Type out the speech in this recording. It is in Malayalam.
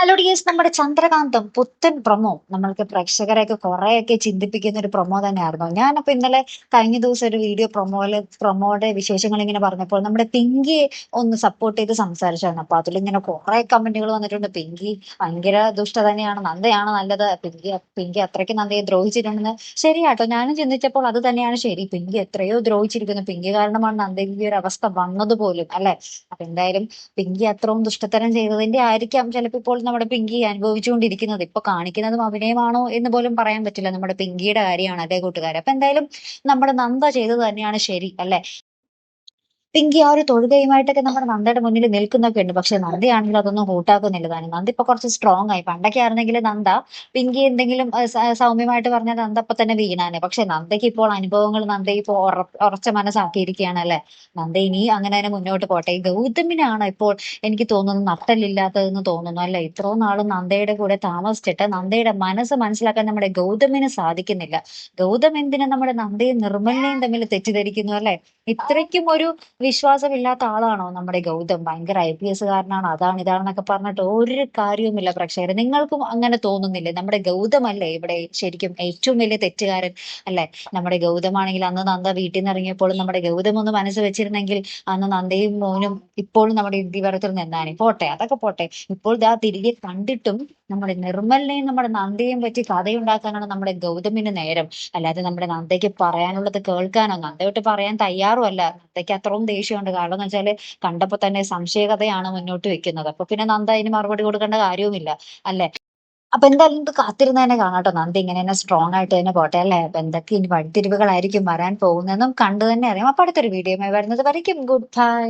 ഹലോ ഡിയേഴ്സ് നമ്മുടെ ചന്ദ്രകാന്തം പുത്തൻ പ്രൊമോ. നമ്മൾക്ക് പ്രേക്ഷകരെയൊക്കെ കുറെയൊക്കെ ചിന്തിപ്പിക്കുന്ന ഒരു പ്രൊമോ തന്നെയായിരുന്നു. ഞാനപ്പോ ഇന്നലെ കഴിഞ്ഞ ദിവസം ഒരു വീഡിയോ പ്രൊമോയിൽ പ്രൊമോയുടെ വിശേഷങ്ങൾ ഇങ്ങനെ പറഞ്ഞപ്പോൾ നമ്മുടെ പിങ്കിയെ ഒന്ന് സപ്പോർട്ട് ചെയ്ത് സംസാരിച്ചാണ് അപ്പൊ അതിലിങ്ങനെ കുറെ കമന്റുകൾ വന്നിട്ടുണ്ട്. പിങ്കി ഭയങ്കര ദുഷ്ട തന്നെയാണ്. നന്ദയാണ് നല്ലത്. പിങ്കി പിങ്കി അത്രയ്ക്ക് നന്ദയെ ദ്രോഹിച്ചിട്ടുണ്ടെന്ന് ശരിയാട്ടോ. ഞാനും ചിന്തിച്ചപ്പോൾ അത് തന്നെയാണ് ശരി. പിങ്കി എത്രയോ ദ്രോഹിച്ചിരിക്കുന്നു. പിങ്കി കാരണമാണ് നന്ദയ്ക്ക് ഒരു അവസ്ഥ വന്നത് പോലും അല്ലെ? അപ്പൊ എന്തായാലും പിങ്കി അത്രയും ദുഷ്ടത്തരം ചെയ്തതിന്റെ ആയിരിക്കാം. ചിലപ്പോൾ ഇപ്പോൾ നമ്മുടെ പിങ്കി അനുഭവിച്ചുകൊണ്ടിരിക്കുന്നത്. ഇപ്പൊ കാണിക്കുന്നതും അഭിനയമാണോ എന്ന് പോലും പറയാൻ പറ്റില്ല. നമ്മുടെ പിങ്കിയുടെ കാര്യമാണ് അല്ലേ കൂട്ടുകാരെ? അപ്പൊ എന്തായാലും നമ്മുടെ നന്ദ ചെയ്തത് തന്നെയാണ് ശരി അല്ലെ? പിങ്കി ആ ഒരു തൊഴുകയുമായിട്ടൊക്കെ നമ്മുടെ നന്ദയുടെ മുന്നിൽ നിൽക്കുന്നൊക്കെ ഉണ്ട്. പക്ഷെ നന്ദയാണെങ്കിൽ അതൊന്നും കൂട്ടാക്കുന്നില്ല. താനും നന്ദി ഇപ്പൊ കുറച്ച് സ്ട്രോങ് ആയി. പണ്ടൊക്കെ ആയിരുന്നെങ്കിൽ നന്ദ പിങ്കി എന്തെങ്കിലും സൗമ്യമായിട്ട് പറഞ്ഞാൽ നന്ദ അപ്പൊ തന്നെ വീണാനെ. പക്ഷെ നന്ദയ്ക്ക് ഇപ്പോൾ അനുഭവങ്ങൾ നന്ദ ഇപ്പോൾ ഉറ- ഉറച്ച മനസ്സാക്കിയിരിക്കുകയാണ് അല്ലെ? നന്ദ ഇനി അങ്ങനെ തന്നെ മുന്നോട്ട് പോട്ടെ. ഗൗതമിനാണ് ഇപ്പോൾ എനിക്ക് തോന്നുന്നു നട്ടലില്ലാത്തതെന്ന് തോന്നുന്നു അല്ലെ? ഇത്രയും നാളും നന്ദയുടെ കൂടെ താമസിച്ചിട്ട് നന്ദയുടെ മനസ്സ് മനസ്സിലാക്കാൻ നമ്മുടെ ഗൗതമിന് സാധിക്കുന്നില്ല. ഗൗതം എന്തിനാ നമ്മുടെ നന്ദയും നിർമ്മലിനെയും തമ്മിൽ തെറ്റിദ്ധരിക്കുന്നു അല്ലെ? ഇത്രയ്ക്കും ഒരു വിശ്വാസമില്ലാത്ത ആളാണോ നമ്മുടെ ഗൗതം? ഭയങ്കര ഐ പി എസ് കാരനാണോ അതാണ് ഇതാണെന്നൊക്കെ പറഞ്ഞിട്ട് ഒരു കാര്യവുമില്ല പ്രേക്ഷകരെ. നിങ്ങൾക്കും അങ്ങനെ തോന്നുന്നില്ലേ? നമ്മുടെ ഗൗതം അല്ലേ ഇവിടെ ശരിക്കും ഏറ്റവും വലിയ തെറ്റുകാരൻ അല്ലെ? നമ്മുടെ ഗൗതമാണെങ്കിൽ അന്ന് നന്ദ വീട്ടിൽ നിന്ന് ഇറങ്ങിയപ്പോൾ നമ്മുടെ ഗൗതം ഒന്ന് മനസ്സ് വെച്ചിരുന്നെങ്കിൽ അന്ന് നന്ദയും മോനും ഇപ്പോഴും നമ്മുടെ ഇന്ത്യവരത്തിൽ നിന്നാണ്. പോട്ടെ അതൊക്കെ പോട്ടെ. ഇപ്പോൾ ഇതാ തിരികെ കണ്ടിട്ടും നമ്മുടെ നിർമ്മലിനെയും നമ്മുടെ നന്ദയെയും പറ്റി കഥയുണ്ടാക്കാനാണ് നമ്മുടെ ഗൗതമിന് നേരം. അല്ലാതെ നമ്മുടെ നന്ദയ്ക്ക് പറയാനുള്ളത് കേൾക്കാനോ? നന്ദയോട്ട് പറയാൻ തയ്യാറുമല്ല. നന്ദയ്ക്ക് അത്രയും ദേഷ്യമുണ്ട്. കാരണം എന്ന് വെച്ചാൽ കണ്ടപ്പോ തന്നെ സംശയകഥയാണ് മുന്നോട്ട് വെക്കുന്നത്. അപ്പൊ പിന്നെ നന്ദ അതിന് മറുപടി കൊടുക്കേണ്ട കാര്യവുമില്ല അല്ലെ? അപ്പൊ എന്തായാലും ഇത് കാത്തിരുന്ന് തന്നെ കാണാട്ടോ നന്ദി ഇങ്ങനെ തന്നെ സ്ട്രോങ് ആയിട്ട് തന്നെ പോട്ടെ അല്ലെ? അപ്പൊ എന്തൊക്കെ ഇനി വഴിത്തിരിവുകളായിരിക്കും വരാൻ പോകുന്നതെന്നും കണ്ടു തന്നെ അറിയാം. അപ്പൊ അടുത്തൊരു വീഡിയോ വരുന്നത് വരയ്ക്കും. Good bye